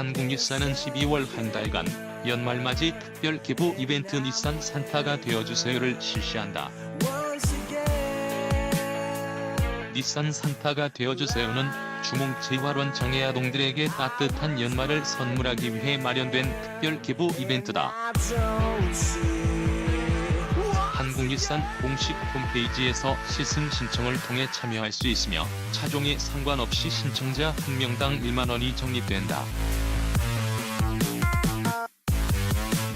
한국일산은 12월 한 달간 연말맞이 특별 기부 이벤트 닛산 산타가 되어주세요를 실시한다. 닛산 산타가 되어주세요는 주몽 재활원 장애 아동들에게 따뜻한 연말을 선물하기 위해 마련된 특별 기부 이벤트다. 한국일산 공식 홈페이지에서 시승 신청을 통해 참여할 수 있으며 차종에 상관없이 신청자 한 명당 1만원이 적립된다.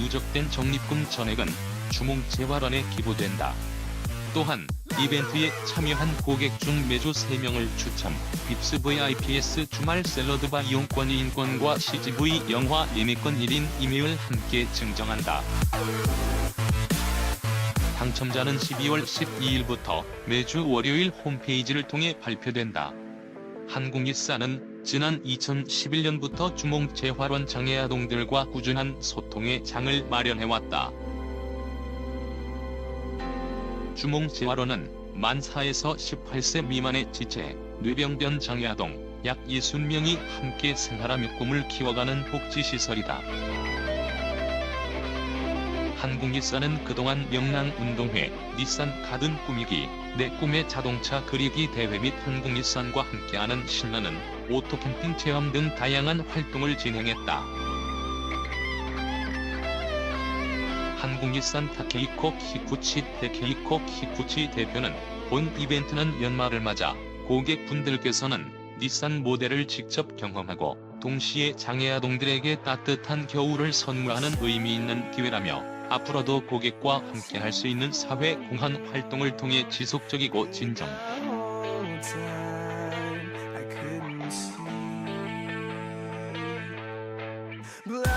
누적된 적립금 전액은 주몽 재활원에 기부된다. 또한 이벤트에 참여한 고객 중 매주 3명을 추첨, 빕스 VIPS 주말 샐러드바 이용권 2인권과 CGV 영화 예매권 1인 2매를 함께 증정한다. 당첨자는 12월 12일부터 매주 월요일 홈페이지를 통해 발표된다. 한국일산은 지난 2011년부터 주몽 재활원 장애 아동들과 꾸준한 소통의 장을 마련해왔다. 주몽 재활원은 만 4에서 18세 미만의 지체, 뇌병변 장애 아동 약 60명이 함께 생활하며 꿈을 키워가는 복지시설이다. 한국일산은 그동안 명랑운동회, 닛산 가든 꾸미기, 내 꿈의 자동차 그리기 대회 및 한국일산과 함께하는 신나는 오토캠핑 체험 등 다양한 활동을 진행했다. 한국일산 타케이코 키쿠치 테케이코 키쿠치 대표는 본 이벤트는 연말을 맞아 고객분들께서는 닛산 모델을 직접 경험하고 동시에 장애 아동들에게 따뜻한 겨울을 선물하는 의미 있는 기회라며 앞으로도 고객과 함께 할 수 있는 사회 공헌 활동을 통해 지속적이고 진정. 아.